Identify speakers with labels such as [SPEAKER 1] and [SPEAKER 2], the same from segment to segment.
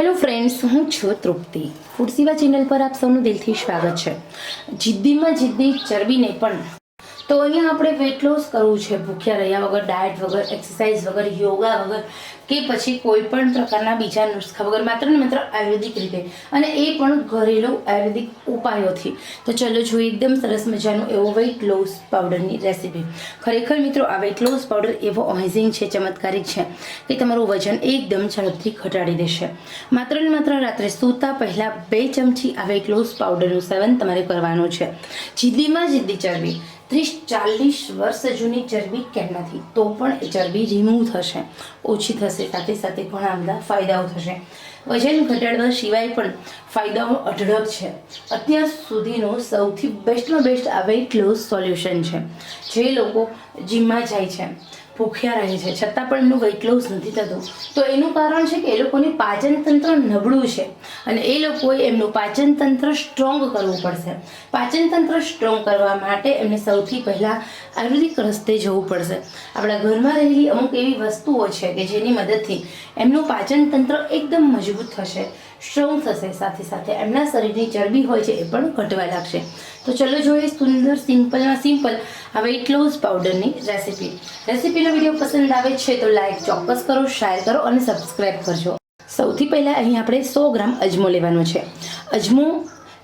[SPEAKER 1] Hello friends હું છું તૃપ્તિ. ફૂડસીવા channel પર આપ સૌનું દિલથી સ્વાગત છે. જિદ્દીમાં જિદ્દી ચરબીને પણ તો અહીંયા આપણે વેટ લોસ કરવું છે, ભૂખ્યા રહ્યા વગર ડાયટ વગર એક્સરસાઇઝ વગર યોગા વગર કે પછી કોઈ પણ પ્રકારના બીજા નુસ્ખા વગર. માત્ર ને માત્ર આયુર્વેદિક રીતે. અને એ પણ ઘરેલું આયુર્વેદિક ઉપાયોથી. તો ચલો જોઈએ એકદમ સરસ મજાનો એવો વેઇટ લોસ પાવડરની રેસીપી ખરેખર મિત્રો, આ વેઇટ લોસ પાવડર એવો અમેઝિંગ છે, ચમત્કારિક છે કે તમારું વજન એકદમ ઝડપથી ઘટાડી દેશે. માત્ર ને માત્ર રાત્રે સૂતા પહેલાં બે ચમચી આ વેઇટ લોસ પાવડરનું સેવન તમારે કરવાનું છે. જિદ્દીમાં જિદ્દી ચરબી. ત્રીસ ચાલીસ વર્ષ જૂની ચરબી કેમ નથી? તો પણ ચરબી રિમૂવ થશે. ઓછી થશે. સાથે સાથે ઘણા બધા ફાયદાઓ થશે. વજન ઘટાડવા સિવાય પણ ફાયદાઓ અઢળક છે. અત્યાર સુધીનો સૌથી બેસ્ટમાં બેસ્ટ આ વેઇટ લોસ સોલ્યુશન છે. જે લોકો જીમમાં જાય છે. ભૂખ્યા રહે છે. છતાં પણ એમનું વેઇટ લોસ નથી થતું. તો એનું કારણ છે કે એ લોકોની પાચન તંત્ર નબળું છે અને એ લોકોએ એમનું પાચન તંત્ર સ્ટ્રોંગ કરવું પડશે. પાચનતંત્ર સ્ટ્રોંગ કરવા માટે એમને સૌથી પહેલાં આયુર્વેદિક રસ્તે જવું પડશે. આપણા ઘરમાં રહેલી અમુક એવી વસ્તુઓ છે કે જેની મદદથી એમનું પાચન તંત્ર એકદમ મજબૂત થશે. સ્ટ્રોંગ થશે, સાથે સાથે એમના શરીરની ચરબી હોય છે એ પણ ઘટવા લાગશે. તો ચલો જોઈએ સુંદર સિમ્પલમાં સિમ્પલ આ વેઇટ લોસ પાવડરની રેસીપી રેસીપીનો વીડિયો પસંદ આવે છે તો લાઇક ચોક્કસ કરો શેર કરો અને સબસ્ક્રાઈબ કરજો. સૌથી પહેલાં અહીં આપણે સો ગ્રામ અજમો લેવાનો છે. અજમો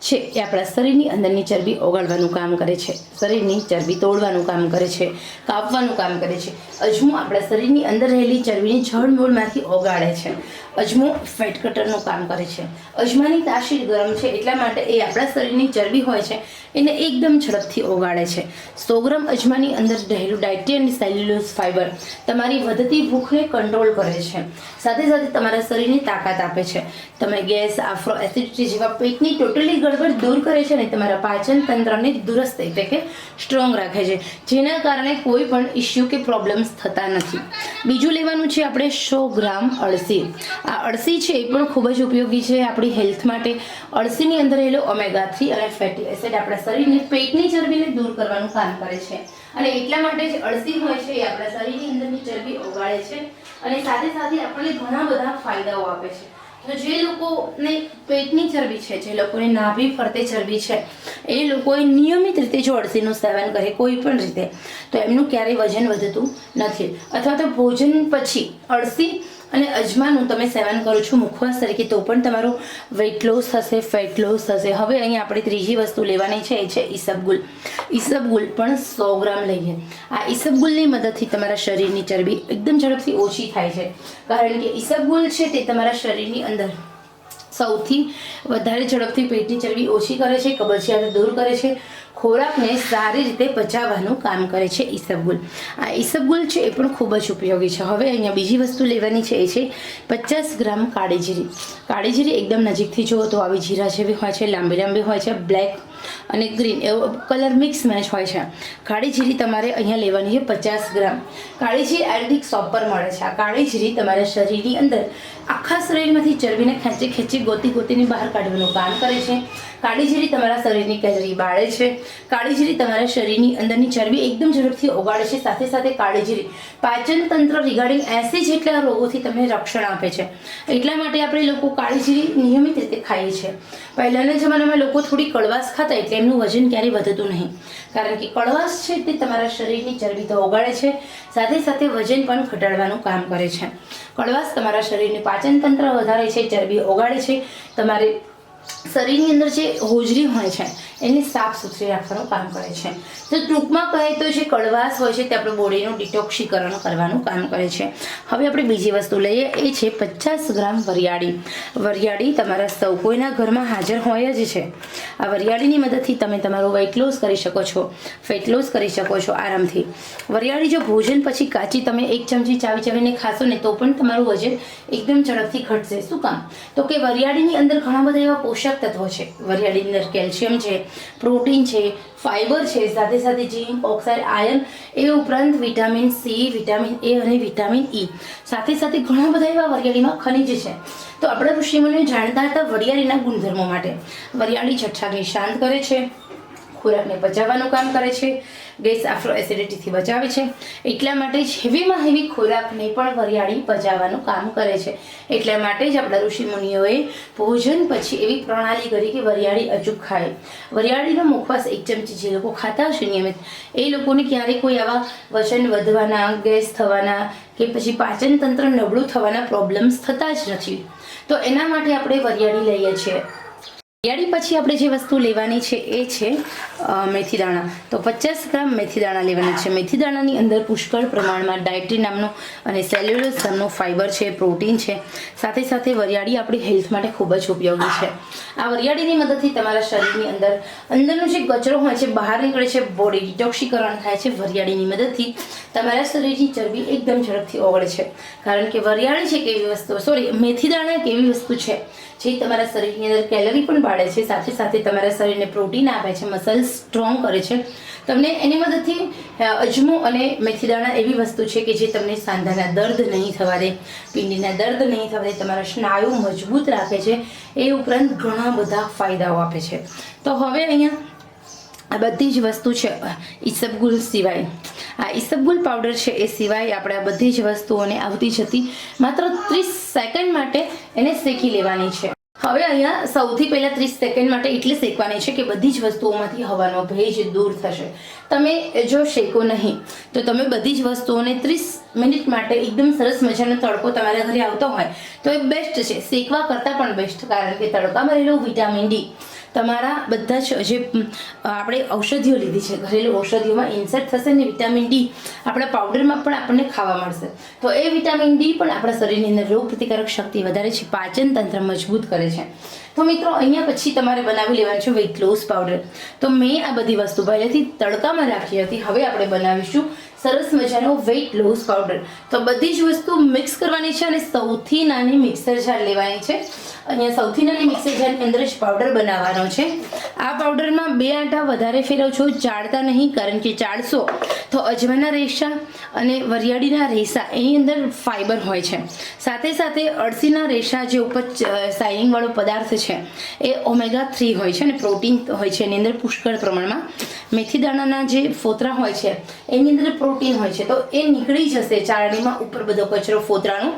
[SPEAKER 1] છે. એ આપણા શરીરની અંદરની ચરબી ઓગાળવાનું કામ કરે છે. શરીરની ચરબી તોડવાનું કામ કરે છે. કાપવાનું કામ કરે છે. અજમો આપણા શરીરની અંદર રહેલી ચરબીને જળમૂળમાંથી ઓગાળે છે. અજમો ફેટ કટરનું કામ કરે છે. અજમાની તાસીર ગરમ છે એટલા માટે એ આપણા શરીરની ચરબી હોય છે. એને એકદમ ઝડપથી ઓગાળે છે. સો ગ્રામ અજમાની અંદર રહેલું ડાયટી અને સેલ્યુલોઝ ફાઇબર તમારી વધતી ભૂખને કંટ્રોલ કરે છે. સાથે સાથે તમારા શરીરની તાકાત આપે છે. તમે ગેસ, આફ્રો, એસિડિટી જેવા પેટની ટોટલી ગડબડ દૂર કરે છે અને તમારા પાચન તંત્રને દુરસ્ત એટલે કે સ્ટ્રોંગ રાખે છે. જેના કારણે કોઈ પણ ઇસ્યુ કે પ્રોબ્લેમ્સ થતા નથી. બીજું લેવાનું છે આપણે સો ગ્રામ અળસી. આ અળસી છે એ પણ ખૂબ જ ઉપયોગી છે આપણી હેલ્થ માટે. અળસીની અંદર રહેલો ઓમેગા થ્રી અને ફેટી એસિડ આપણા શરીરની પેટની ચરબીને દૂર કરવાનું કામ કરે છે. અને એટલા માટે જ અળસી હોય છે એ આપણા શરીરની અંદરની ચરબી ઓગાળે છે. અને સાથે સાથે આપણને ઘણા બધા ફાયદાઓ આપે છે. તો જે લોકોને પેટની ચરબી છે, જે લોકોને નાભી ફરતે ચરબી છે, એ લોકોએ નિયમિત રીતે જો અળસીનું સેવન કરે કોઈ પણ રીતે. તો એમનું ક્યારેય વજન વધતું નથી. અથવા તો ભોજન પછી અળસી અને અજમાનું તમે સેવન કરો છો મુખવાસ તરીકે, તો પણ તમારું વેઇટ લોસ થશે ફેટ લોસ થશે હવે અહીંયા આપણે ત્રીજી વસ્તુ લેવાની છે, એ છે ઈસબગુલ ઈસબગુલ પણ સો ગ્રામ લઈએ. આ ઈસબગુલની મદદથી તમારા શરીરની ચરબી એકદમ ઝડપથી ઓછી થાય છે. કારણ કે ઈસબગુલ છે તે તમારા શરીરની અંદર સૌથી વધારે ઝડપથી પેટની ચરબી ઓછી કરે છે, કબજિયાત દૂર કરે છે ખોરાકને સારી રીતે પચાવવાનું કામ કરે છે ઈસબગુલ. આ ઈસબગુલ છે એ પણ ખૂબ જ ઉપયોગી છે. હવે અહીંયા બીજી વસ્તુ લેવાની છે એ છે પચાસ ગ્રામ કાળીજીરી. કાળીજીરી એકદમ નજીકથી જુઓ તો આવી જીરા જેવી હોય છે, લાંબી લાંબી હોય છે, બ્લેક અને ગ્રીન એવો કલર મિક્સ મેચ હોય છે. કાળી જીરી તમારે અહીંયા લેવાની છે પચાસ ગ્રામ. કાળી જીરી આયુર્વેદિક શોપ પર મળે છે. આ કાળી જીરી તમારા શરીરની અંદર આખા શરીરમાંથી ચરબીને ખેંચી ખેંચી ગોતી ગોતીને બહાર કાઢવાનું કામ કરે છે. કાળી જીરી તમારા શરીરની કેલરી બાળે છે. કાળી જીરી તમારા શરીરની અંદરની ચરબી એકદમ ઝડપથી ઓગાળે છે. સાથે સાથે કાળી જીરી પાચન તંત્ર રિગાર્ડિંગ એસી જેટલા રોગોથી તમને રક્ષણ આપે છે. એટલા માટે આપણે લોકો કાળી જીરી નિયમિત રીતે ખાઈએ છીએ. પહેલાંના જમાનામાં લોકો થોડી કડવાશ ખાતા એટલે એમનું વજન ક્યારેય વધતું નહીં. કારણ કે કડવાશ છે તે તમારા શરીરની ચરબી તો ઓગાળે છે, સાથે સાથે વજન પણ ઘટાડવાનું કામ કરે છે. કડવાશ તમારા શરીરની પાચન તંત્ર વધારે છે, ચરબી ઓગાળે છે, તમારે શરીરની અંદર જે હોજરી હોય છે એને સાફ સુથરી રાખવાનું કામ કરે છે. તો ટૂંકમાં કહે તો જે કડવાશ હોય છે તે આપણું બોડીનું ડિટોક્સીકરણ કરવાનું કામ કરે છે. હવે આપણે બીજી વસ્તુ લઈએ, એ છે પચાસ ગ્રામ વરિયાળી. વરિયાળી તમારા સૌ કોઈના ઘરમાં હાજર હોય જ છે. આ વરિયાળીની મદદથી તમે તમારું વેઇટ લોસ કરી શકો છો. ફેટ લોસ કરી શકો છો આરામથી. વરિયાળી જો ભોજન પછી કાચી તમે એક ચમચી ચાવી ચાવીને ખાશો ને તો પણ તમારું વજન એકદમ ઝડપથી ઘટશે. શું કામ? તો કે વરિયાળીની અંદર ઘણા બધા એવા પોષક તત્વો છે. વરિયાળીની અંદર કેલ્શિયમ છે પ્રોટીન છે ફાઇબર છે, સાથે સાથે જીંક ઓક્સાઇડ આયર્ન એ ઉપરાંત વિટામિન સી, વિટામિન એ અને વિટામિન ઈ. સાથે સાથે ઘણા બધા એવા વરિયાળીમાં ખનિજ છે. તો આપણા ઋષિમુનિઓ જાણતા હતા વરિયાળીના ગુણધર્મો માટે. વરિયાળી છઠ્ઠાને શાંત કરે છે. ખોરાકને પચાવવાનું કામ કરે છે. ગેસ આફ્રો એસિડિટીથી બચાવે છે. એટલા માટે જ હેવીમાં હેવી ખોરાકને પણ વરિયાળી પચાવવાનું કામ કરે છે. એટલા માટે જ આપણા ઋષિ મુનિઓએ ભોજન પછી એવી પ્રણાલી કરી કે વરિયાળી અચૂક ખાય. વરિયાળીનો મુખવાસ એક ચમચી જે લોકો ખાતા હશે નિયમિત, એ લોકોને ક્યારેય કોઈ આવા વજન વધવાના, ગેસ થવાના કે પછી પાચન તંત્ર નબળું થવાના પ્રોબ્લેમ્સ થતા જ નથી. તો એના માટે આપણે વરિયાળી લઈએ છીએ. વરિયાળી પછી આપણે જે વસ્તુ લેવાની છે એ છે મેથી દાણા. તો પચાસ ગ્રામ મેથી દાણા લેવાના છે. મેથી દાણાની અંદર પુષ્કળ પ્રમાણમાં ડાયટ્રી નામનો અને સેલ્યુલસ નામનો ફાઇબર છે પ્રોટીન છે. સાથે સાથે વરિયાળી આપણી હેલ્થ માટે ખૂબ જ ઉપયોગી છે. આ વરિયાળીની મદદથી તમારા શરીરની અંદર, અંદરનો જે કચરો હોય છે, બહાર નીકળે છે બોડી ડિટોક્સીકરણ થાય છે વરિયાળીની મદદથી તમારા શરીરની ચરબી એકદમ ઝડપથી ઓગળે છે. કારણ કે વરિયાળી છે કેવી વસ્તુ સોરી મેથી દાણા એક વસ્તુ છે, જે તમારા શરીરની અંદર કેલરી પણ બાળે છે, સાથે સાથે તમારા શરીરને પ્રોટીન આપે છે, મસલ્સ સ્ટ્રોંગ કરે છે. તમને એની મદદથી અજમો અને મેથી દાણા એવી વસ્તુ છે કે જે તમને સાંધાના દર્દ નહીં થવા દે, પિંડીના દર્દ નહીં થવા દે, તમારા સ્નાયુ મજબૂત રાખે છે, એ ઉપરાંત ઘણા બધા ફાયદાઓ આપે છે. તો હવે અહીંયા આ બધી જ વસ્તુ છે ઈસબગુલ સિવાય. આ ઈસબગુલ પાવડર છે, એ સિવાય આપણે આ બધી જ વસ્તુઓને આવતી જતી માત્ર ત્રીસ સેકન્ડ માટે એને શેકી લેવાની છે. હવે અહીંયા સૌથી પહેલાં ત્રીસ સેકન્ડ માટે એટલે શેકવાની છે કે બધી જ વસ્તુઓમાંથી હવાનો ભેજ દૂર થશે. તમે જો શેકો નહીં, તો તમે બધી જ વસ્તુઓને ત્રીસ મિનિટ માટે એકદમ સરસ મજાનો તડકો તમારા ઘરે આવતો હોય, તો એ બેસ્ટ છે. શેકવા કરતાં પણ બેસ્ટ કારણ કે તડકામાં રહેલું વિટામિન ડી તમારા બધા જ, જે આપણે ઔષધિઓ લીધી છે, ઘરેલું ઔષધિઓમાં ઇન્સર્ટ થશે ને વિટામિન ડી આપણા પાવડરમાં પણ આપણને ખાવા મળશે. તો એ વિટામિન ડી પણ આપણા શરીરની અંદર રોગ પ્રતિકારક શક્તિ વધારે છે, પાચન તંત્ર મજબૂત કરે છે. તો મિત્રો, અહીંયા પછી તમારે બનાવી લેવાનું છે વેઇટ લોસ પાવડર તો મેં આ બધી વસ્તુ પહેલેથી તડકામાં રાખી હતી, હવે આપણે બનાવીશું સરસ મજાનો વેઇટ લોસ પાવડર તો બધી જ વસ્તુ મિક્સ કરવાની છે અને સૌથી નાની મિક્સર જાર લેવાની છે. અહીંયા સૌથી નાની મિક્સર જારની અંદર જ પાવડર બનાવવાનો છે. આ પાવડરમાં બે આટા વધારે ફેરવજો ચાળતા નહીં, કારણ કે ચાળશો તો અજમાના રેસા અને વરિયાળીના રેસા એની અંદર ફાઇબર હોય છે. સાથે સાથે અળસીના રેસા જે ઉપર શાઇનિંગવાળો પદાર્થ છે, એ ઓમેગા થ્રી હોય છે અને પ્રોટીન હોય છે એની અંદર પુષ્કળ પ્રમાણમાં. મેથી દાણાના જે ફોતરા હોય છે, એની અંદર પ્રોટીન હોય છે, તો એ નીકળી જશે ચારણીમાં ઉપર બધો કચરો ફોતરાનો.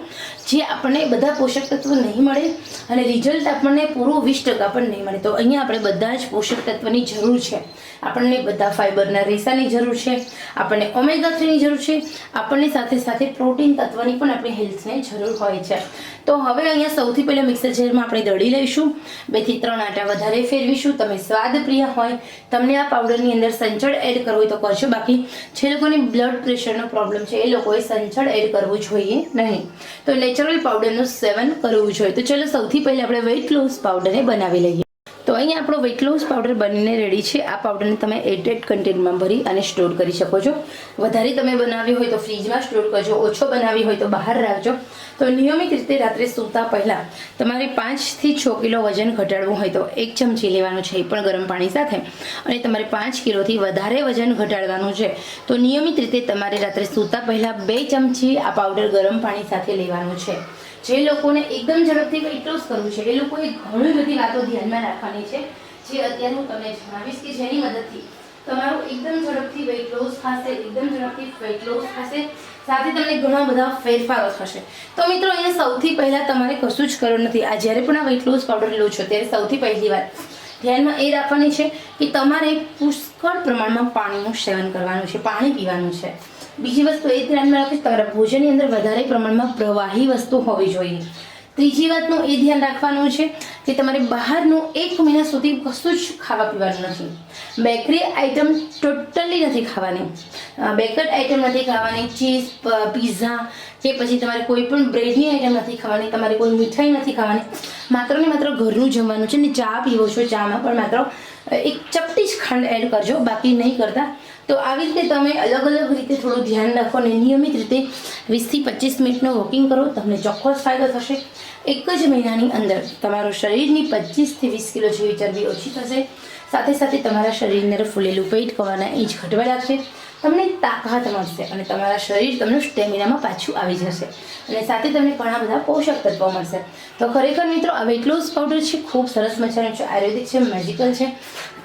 [SPEAKER 1] જે આપણને બધા પોષક તત્વો નહીં મળે અને રિઝલ્ટ આપણને પૂરું વીસ ટકા પણ નહીં મળે. તો અહીંયા આપણે બધા જ પોષક તત્વની જરૂર છે. આપણને બધા ફાઇબરના રેસાની જરૂર છે. આપણને ઓમેગા થ્રીની જરૂર છે. આપણને સાથે સાથે પ્રોટીન તત્વની પણ આપણી હેલ્થને જરૂર હોય છે. તો હવે અહીંયા સૌથી પહેલાં મિક્સર જારમાં આપણે દળી લઈશું. બેથી ત્રણ આટા વધારે ફેરવીશું. તમે સ્વાદ પ્રિય હોય, તમને આ પાવડરની અંદર સંચળ એડ કરવું હોય તો કરશો બાકી જે લોકોને બ્લડ પ્રેશરનો પ્રોબ્લેમ છે, એ લોકોએ સંચળ એડ કરવું જોઈએ નહીં. તો નેચરલ પાવડરનું સેવન કરવું જોઈએ. તો ચલો સૌથી પહેલાં આપણે વેઇટ લોસ પાવડરને બનાવી લઈએ. તો અહીંયા આપણો વેઇટ લોસ પાવડર બનીને રેડી છે. આ પાવડરને તમે એડેડ કન્ટેનમાં ભરી અને સ્ટોર કરી શકો છો. વધારે તમે બનાવ્યું હોય તો ફ્રીજમાં સ્ટોર કરજો. ઓછો બનાવી હોય તો બહાર રાખજો. તો નિયમિત રીતે રાત્રે સૂતા પહેલાં તમારે પાંચથી છ કિલો વજન ઘટાડવું હોય તો એક ચમચી લેવાનું છે એ પણ ગરમ પાણી સાથે. અને તમારે પાંચ કિલોથી વધારે વજન ઘટાડવાનું છે. તો નિયમિત રીતે તમારે રાત્રે સૂતા પહેલાં બે ચમચી આ પાવડર ગરમ પાણી સાથે લેવાનું છે. જે લોકોને એકદમ ઝડપથી લોસ કરવું છે, એ લોકોએ ઘણી બધી વાતો ધ્યાનમાં રાખવાની છે, જે અત્યારે હું તમને જણાવીશ કે જેની મદદથી તમારું એકદમ ઝડપથી વેઇટ લોસ થશે, એકદમ ઝડપથી વેઇટ લોસ થશે, સાથે તમને ઘણા બધા ફેરફારો થશે. તો મિત્રો, અહીંયા સૌથી પહેલાં તમારે કશું જ કરવું નથી. આ જ્યારે પણ આ વેઇટ લોસ પાવડર લો છો, ત્યારે સૌથી પહેલી વાત ધ્યાનમાં એ રાખવાની છે કે તમારે પુષ્કળ પ્રમાણમાં પાણીનું સેવન કરવાનું છે, પાણી પીવાનું છે. બીજી વસ્તુ એ ધ્યાનમાં રાખો તમારા ભોજનની અંદર વધારે પ્રમાણમાં પ્રવાહી વસ્તુ હોવી જોઈએ. ત્રીજી વાતનું એ ધ્યાન રાખવાનું છે કે તમારે બહારનું એક મહિના સુધી કશું જ ખાવા પીવાનું નથી. બેકરી આઇટમ ટોટલી નથી ખાવાની. બેકડ આઇટમ નથી ખાવાની ચીઝ પીઝા કે પછી તમારે કોઈ પણ બ્રેડની આઇટમ નથી ખાવાની, તમારે કોઈ મીઠાઈ નથી ખાવાની. માત્ર ને માત્ર ઘરનું જમવાનું છે ને ચા પીવો છો, ચામાં પણ માત્ર એક ચપટી જ ખાંડ એડ કરજો, બાકી નહીં કરતા. તો આવી રીતે તમે અલગ અલગ રીતે થોડું ધ્યાન રાખો અને નિયમિત રીતે વીસથી પચીસ મિનિટનું વોકિંગ કરો, તમને ચોક્કસ ફાયદો થશે. એક જ મહિનાની અંદર તમારું શરીરની પચીસથી વીસ કિલો જેવી ચરબી ઓછી થશે. સાથે સાથે તમારા શરીરની ફૂલેલું પેટ કવાના ઇંચ ઘટવા લાગશે. તમને તાકાત મળશે અને તમારા શરીર તમને સ્ટેમિનામાં પાછું આવી જશે. અને સાથે તમને ઘણા બધા પોષક તત્વો મળશે. તો ખરેખર મિત્રો આ વેટ લોસ પાવડર છે, ખૂબ સરસ મજાનું છે, આયુર્વેદિક છે મેડિકલ છે.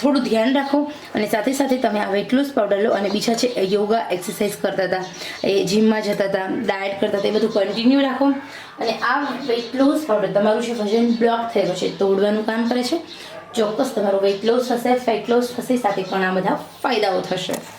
[SPEAKER 1] થોડું ધ્યાન રાખો અને સાથે સાથે તમે આ વેટ લોસ પાવડર લો અને બીજા છે યોગા એક્સરસાઇઝ કરતા હતા, એ જીમમાં જતા હતા ડાયટ કરતા હતા, એ બધું કન્ટિન્યુ રાખો. અને આ વેટ લોસ પાવડર તમારું જે વજન બ્લોક થયેલો છે, તોડવાનું કામ કરે છે. ચોક્કસ તમારું વેટ લોસ થશે ફેટ લોસ થશે, સાથે ઘણા બધા ફાયદાઓ થશે.